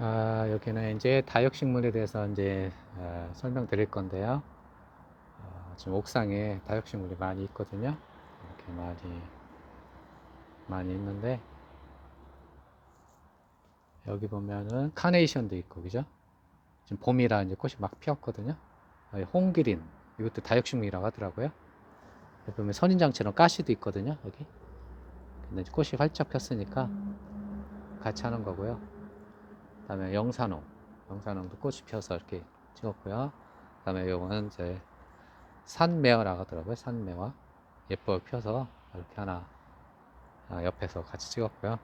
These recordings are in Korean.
아, 여기는 이제 다육식물에 대해서 이제 어, 설명드릴 건데요. 어, 지금 옥상에 다육식물이 많이 있거든요. 이렇게 많이 많이 있는데 여기 보면은 카네이션도 있고 그죠? 지금 봄이라 이제 꽃이 막 피었거든요. 아, 홍기린 이것도 다육식물이라고 하더라고요. 여기 보면 선인장처럼 가시도 있거든요. 여기. 근데 꽃이 활짝 폈으니까 같이 하는 거고요. 그다음에 영산홍, 영산홍도 꽃이 펴서 이렇게 찍었고요. 그 다음에 요거는 이제 산매화라고 하더라고요. 산매화 예쁘게 펴서 이렇게 하나 아, 옆에서 같이 찍었고요.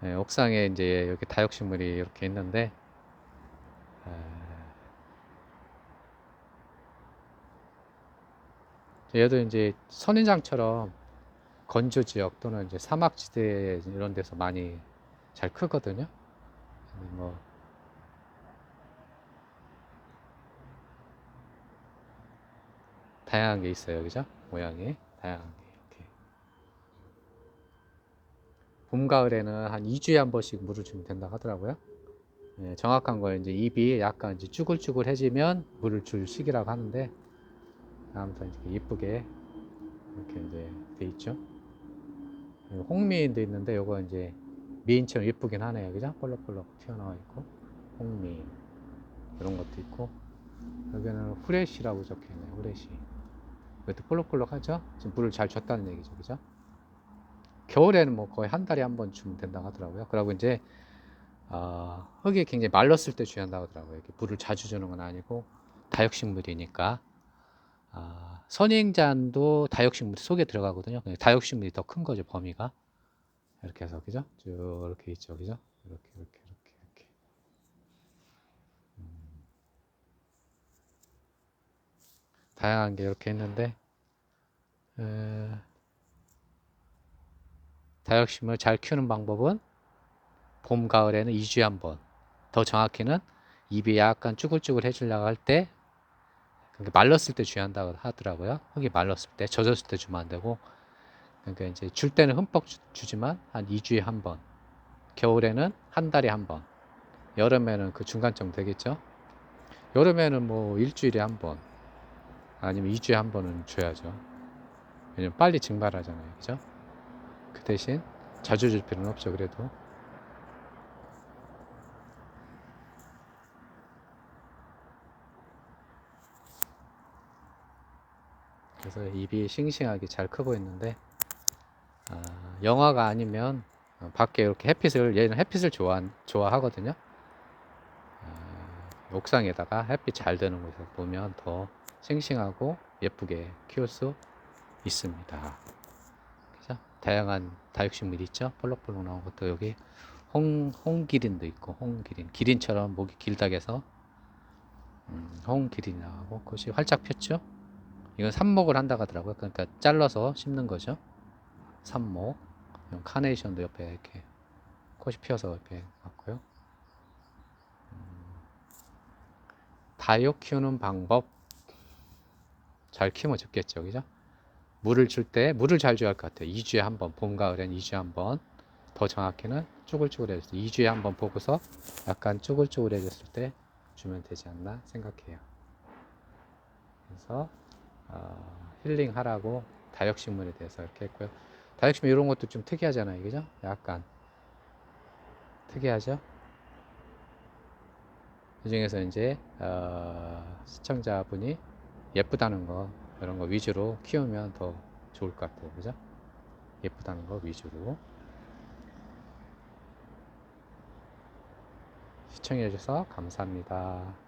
네, 옥상에 이제 이렇게 다육식물이 이렇게 있는데 에, 얘도 이제 선인장처럼 건조 지역 또는 이제 사막지대 이런 데서 많이 잘 크거든요. 뭐 다양한 게 있어요, 그죠? 모양이 다양한 게 이렇게. 봄 가을에는 한 2주에 한 번씩 물을 주면 된다고 하더라고요. 예, 정확한 거 이제 입이 약간 이제 쭈글쭈글해지면 물을 줄 시기라고 하는데 아무튼 이렇게 이쁘게 이렇게 이제 돼 있죠. 홍미인도 있는데 요거 이제 미인처럼 예쁘긴 하네요. 그죠? 볼록볼록 튀어나와 있고 홍미 이런 것도 있고 여기는 후레쉬라고 적혀 있네요. 후레쉬. 이것도 볼록볼록하죠? 지금 물을 잘 줬다는 얘기죠. 그죠? 겨울에는 뭐 거의 한 달에 한번 주면 된다고 하더라고요. 그리고 이제 어, 흙이 굉장히 말랐을 때 줘야 한다고 하더라고요. 이렇게 물을 자주 주는 건 아니고 다육식물이니까 아, 선인장도 다육식물 속에 들어가거든요. 다육식물이 더 큰 거죠, 범위가. 이렇게 해서, 그죠? 쭉 이렇게 있죠, 그죠? 이렇게, 이렇게, 이렇게, 이렇게. 음. 다양한 게 이렇게 있는데, 에, 다육식물 잘 키우는 방법은 봄, 가을에는 2주에 한 번. 더 정확히는 입이 약간 쭈글쭈글 해주려고 할 때, 말랐을 때 줘야 한다고 하더라고요. 흙이 말랐을 때, 젖었을 때 주면 안 되고, 그러니까 이제 줄 때는 흠뻑 주, 주지만 한 2주에 한 번. 겨울에는 한 달에 한 번. 여름에는 그 중간쯤 되겠죠. 여름에는 뭐 일주일에 한 번. 아니면 2주에 한 번은 줘야죠. 왜냐면 빨리 증발하잖아요. 그죠? 그 대신 자주 줄 필요는 없죠. 그래도. 그래서 입이 싱싱하게 잘 크고 있는데 아, 영화가 아니면 어, 밖에 이렇게 햇빛을 얘는 햇빛을 좋아 좋아하거든요. 아, 옥상에다가 햇빛 잘 드는 곳에서 보면 더 싱싱하고 예쁘게 키울 수 있습니다. 그죠? 다양한 다육식물이 있죠. 볼록볼록 나온 것도 여기 홍 홍기린도 있고 홍기린 기린처럼 목이 길다고 해서 음, 홍기린 나오고 꽃이 활짝 폈죠. 이건 삽목을 한다고 하더라고요. 그러니까 잘라서 심는 거죠. 이런 카네이션도 옆에 이렇게 꽃이 피어서 이렇게 왔고요. 음, 다육 키우는 방법. 잘 키우면 좋겠죠. 그죠? 물을 줄 때, 물을 잘 줘야 할 것 같아요. 2주에 한 번, 봄, 가을엔 2주에 한 번. 더 정확히는 쭈글쭈글해졌을 때, 2주에 한 번 보고서 약간 쭈글쭈글해졌을 때 주면 되지 않나 생각해요. 그래서 어, 힐링 하라고 다육식물에 대해서 이렇게 했고요. 다육식물 이런 것도 좀 특이하잖아요. 그죠? 약간 특이하죠? 그 중에서 이제 어, 시청자분이 예쁘다는 거 이런 거 위주로 키우면 더 좋을 것 같아요. 그죠? 예쁘다는 거 위주로 시청해 주셔서 감사합니다.